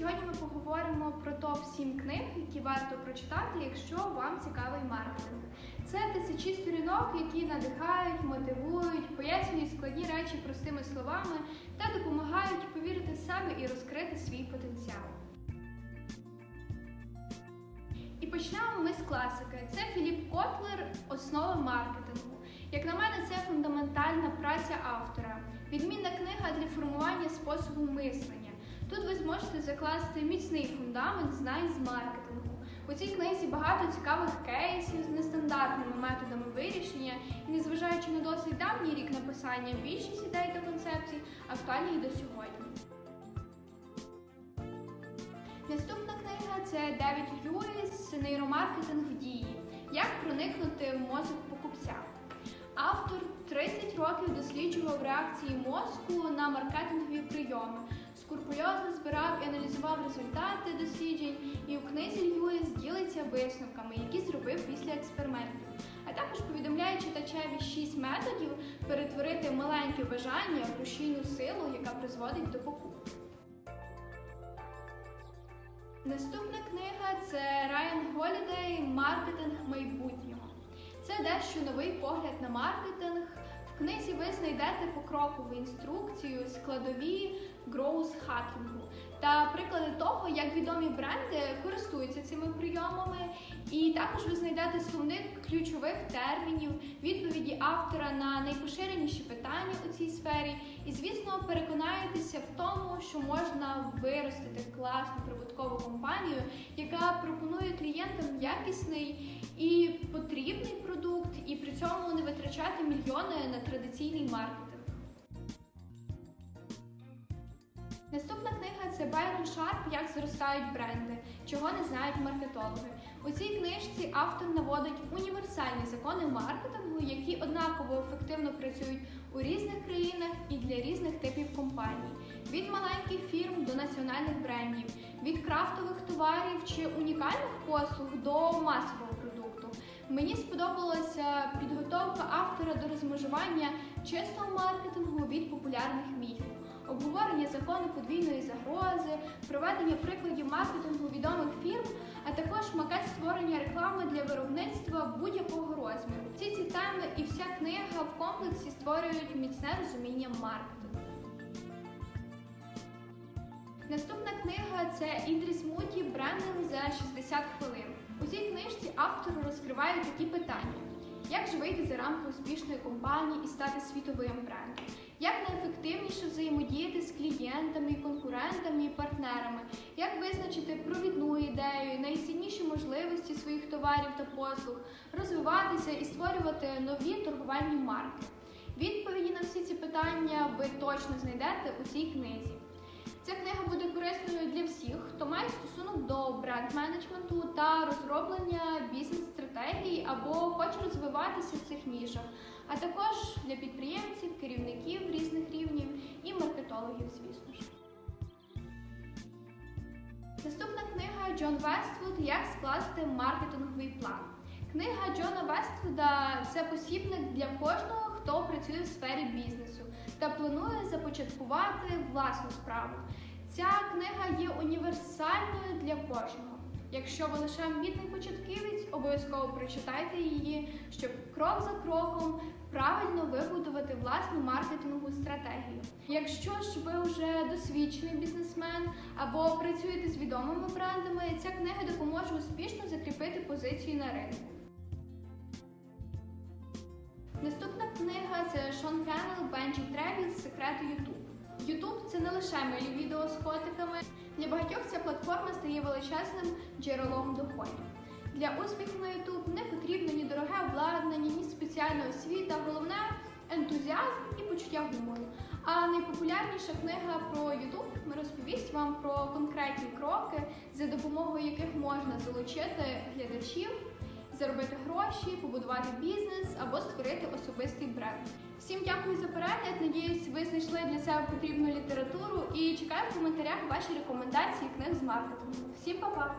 Сьогодні ми поговоримо про топ 7 книг, які варто прочитати, якщо вам цікавий маркетинг. Це тисячі сторінок, які надихають, мотивують, пояснюють складні речі простими словами та допомагають повірити в себе і розкрити свій потенціал. І почнемо ми з класики. Це Філіп Котлер Основи маркетингу. Як на мене, це фундаментальна праця автора, відмінна книга для формування способу мислення. Тут ви зможете закласти міцний фундамент знань з маркетингу. У цій книзі багато цікавих кейсів з нестандартними методами вирішення, і незважаючи на досить давній рік написання, більшість ідей та концепцій актуальні і до сьогодні. Наступна книга це Девід Льюіс Нейромаркетинг в дії. Як проникнути в мозок покупця. Автор 30 років досліджував реакції мозку на маркетингові прийоми, скрупульозно збирав і аналізував результати досліджень, і у книзі Льюіс ділиться висновками, які зробив після експериментів. А також повідомляє читачеві 6 методів перетворити маленьке бажання в рушійну силу, яка призводить до покупки. Наступна книга це Райан Голідей Маркетинг майбутнього. Це дещо новий погляд на маркетинг. В книзі ви знайдете покрокову інструкцію, складові гроус хакінгу та приклади того, як відомі бренди користуються цими прийомами. І також ви знайдете словник ключових термінів, відповіді автора на найпоширеніші питання у цій сфері. І, звісно, переконаєтеся в тому, що можна виростити класну прибуткову компанію, яка пропонує клієнтам якісний і потрібний продукт, і при цьому не витрачати мільйони на традиційний маркетинг. Наступна книга це Байрон Шарп Як зростають бренди, чого не знають маркетологи. У цій книжці автор наводить універсальні закони маркетингу, які однаково ефективно працюють у різних країнах і для різних типів компаній, від маленьких фірм до національних брендів, від крафтових товарів чи унікальних послуг до масового продукту. Мені сподобалася підготовка автора до розмежування чистого маркетингу від популярних міфів обговорення закону подвійної загрози, проведення прикладів маркетингу відомих фірм, а також макет створення реклами для виробництва будь-якого розміру. Всі ці теми і вся книга в комплексі створюють міцне розуміння маркетингу. Наступна книга це Ідріс Муті Брендинг за 60 хвилин. У цій книжці автор розкриває такі питання. Як же вийти за рамки успішної компанії і стати світовим брендом? Як найефективніше взаємодіяти з клієнтами, конкурентами і партнерами? Як визначити провідну ідею, найцінніші можливості своїх товарів та послуг, розвиватися і створювати нові торговельні марки? Відповіді на всі ці питання ви точно знайдете у цій книзі. Ця книга буде корисною для всіх, хто має стосунок до бренд-менеджменту та розроблення бізнес-стратегій або хоче розвиватися в цих нішах, а також для підприємців, керівників різних рівнів і маркетологів, звісно ж. Наступна книга Джон Вествуд Як скласти маркетинговий план. Книга Джона Вествуда це посібник для кожного, хто працює в сфері бізнесу та планує започаткувати власну справу. Ця книга є універсальною для кожного. Якщо ви лише амбітний початківець, обов'язково прочитайте її, щоб крок за кроком правильно вибудувати власну маркетингову стратегію. Якщо ж ви вже досвідчений бізнесмен або працюєте з відомими брендами, ця книга допоможе успішно закріпити позицію на ринку. Наступна книга це Шон Кеннел Бенджі Тревіс Секрети Ютуб. Ютуб це не лише милі відео з котиками. Для багатьох ця платформа стає величезним джерелом доходів. Для успіху на Ютуб не потрібно ні дороге обладнання, ні спеціальна освіта, головне ентузіазм і почуття гумору. А найпопулярніша книга про Ютуб розповість вам про конкретні кроки, за допомогою яких можна залучити глядачів заробити гроші, побудувати бізнес або створити особистий бренд. Всім дякую за перегляд. Надіюсь, ви знайшли для себе потрібну літературу і чекаю в коментарях ваші рекомендації книг з маркетингу. Всім па-па!